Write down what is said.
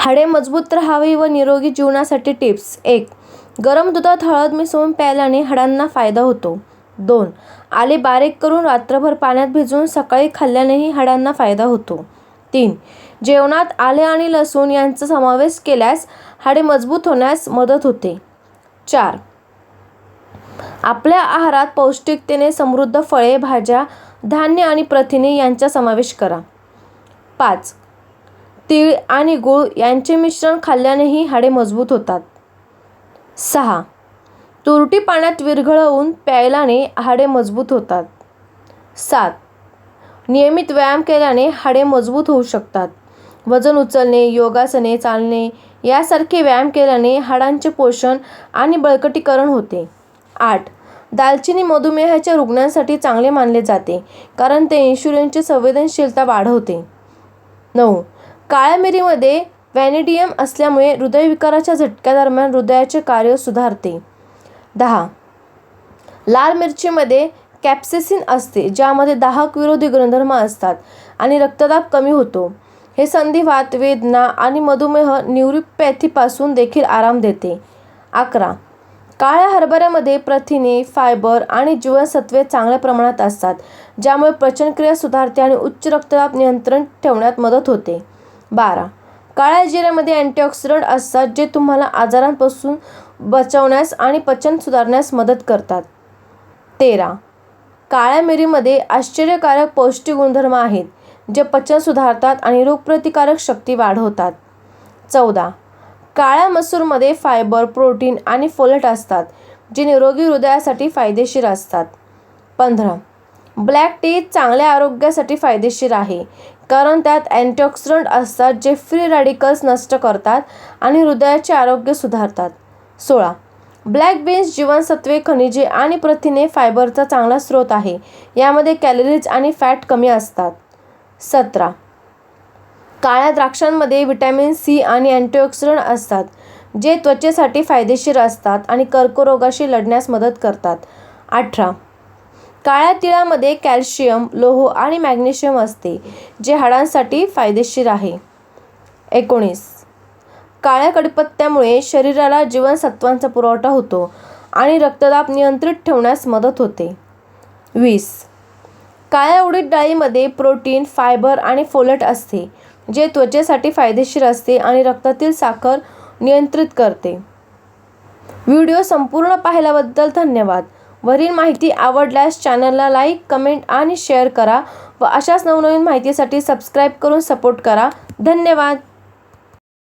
हाडे मजबूत राहावी व निरोगी जीवनासाठी टिप्स. एक गरम दुधात हळद मिसळून प्यायल्याने हाडांना फायदा होतो. दोन आले बारीक करून रात्रभर पाण्यात भिजवून सकाळी खाल्ल्यानेही हाडांना फायदा होतो. तीन जेवणात आले आणि लसूण यांचा समावेश केल्यास हाडे मजबूत होण्यास मदत होते. चार आपल्या आहारात पौष्टिकतेने समृद्ध फळे भाज्या धान्य आणि प्रथिने यांचा समावेश करा. पाच तीळ आणि गूळ यांचे मिश्रण खाल्ल्यानेही हाडे मजबूत होतात. सहा. तुरटी पाण्यात विरघळवून प्यायल्याने हाडे मजबूत होतात. सात. नियमित व्यायाम केल्याने हाडे मजबूत होऊ शकतात. वजन उचलणे योगासने चालणे यासारखे व्यायाम केल्याने हाडांचे पोषण आणि बळकटीकरण होते. आठ. दालचिनी मधुमेहाच्या रुग्णांसाठी चांगले मानले जाते कारण ते इन्शुलिनची संवेदनशीलता वाढवते. नऊ. काळ्या मिरीमध्ये व्हॅनिडियम असल्यामुळे हृदयविकाराच्या झटक्यादरम्यान हृदयाचे कार्य सुधारते. दहा. लाल मिरचीमध्ये कॅप्सेसिन असते ज्यामध्ये दाहक विरोधी गुणधर्म असतात आणि रक्तदाब कमी होतो. हे संधिवात वेदना आणि मधुमेह न्यूरोपॅथीपासून देखील आराम देते. अकरा. काळ्या हरभऱ्यामध्ये प्रथिने फायबर आणि जीवनसत्वे चांगल्या प्रमाणात असतात ज्यामुळे पचनक्रिया सुधारते आणि उच्च रक्तदाब नियंत्रण ठेवण्यात मदत होते. बारा. काळ्या जिऱ्यामध्ये अँटीऑक्सिडंट असतात जे तुम्हाला आजारांपासून बचावण्यास आणि पचन सुधारण्यास मदत करतात. तेरा. काळ्या मिरीमध्ये आश्चर्यकारक पौष्टिक गुणधर्म आहेत जे पचन सुधारतात आणि रोगप्रतिकारक शक्ती वाढवतात. चौदा. काळ्या मसूरमध्ये फायबर प्रोटीन आणि फोलेट असतात जे निरोगी हृदयासाठी फायदेशीर असतात. पंधरा. ब्लॅक टी चांगल्या आरोग्यासाठी फायदेशीर आहे. कारण त्यात अँटीऑक्सिडंट असतात जे फ्री रॅडिकल्स नष्ट करतात आणि हृदयाचे आरोग्य सुधारतात. सोळा. ब्लॅक बीन्स जीवनसत्वे खनिजे आणि प्रथिने फायबरचा चांगला स्रोत आहे. यामध्ये कॅलरीज आणि फॅट कमी असतात. सतरा. काळ्या द्राक्षांमध्ये व्हिटॅमिन सी आणि अँटीऑक्सिडंट असतात जे त्वचेसाठी फायदेशीर असतात आणि कर्करोगाशी लढण्यास मदत करतात. अठरा. काळ्या तिळामध्ये कॅल्शियम लोह आणि मॅग्नेशियम असते जे हाडांसाठी फायदेशीर आहे. एकोणीस. काळ्या कडपत्त्यामुळे शरीराला जीवनसत्वांचा पुरवठा होतो आणि रक्तदाब नियंत्रित ठेवण्यास मदत होते. वीस. काळ्या उडीद डाळीमध्ये प्रोटीन फायबर आणि फोलेट असते जे त्वचेसाठी फायदेशीर असते आणि रक्तातील साखर नियंत्रित करते. व्हिडिओ संपूर्ण पाहिल्याबद्दल धन्यवाद. वरील माहिती आवडल्यास चॅनलला लाईक कमेंट आणि शेअर करा व अशाच नवनवीन माहितीसाठी सबस्क्राईब करून सपोर्ट करा. धन्यवाद!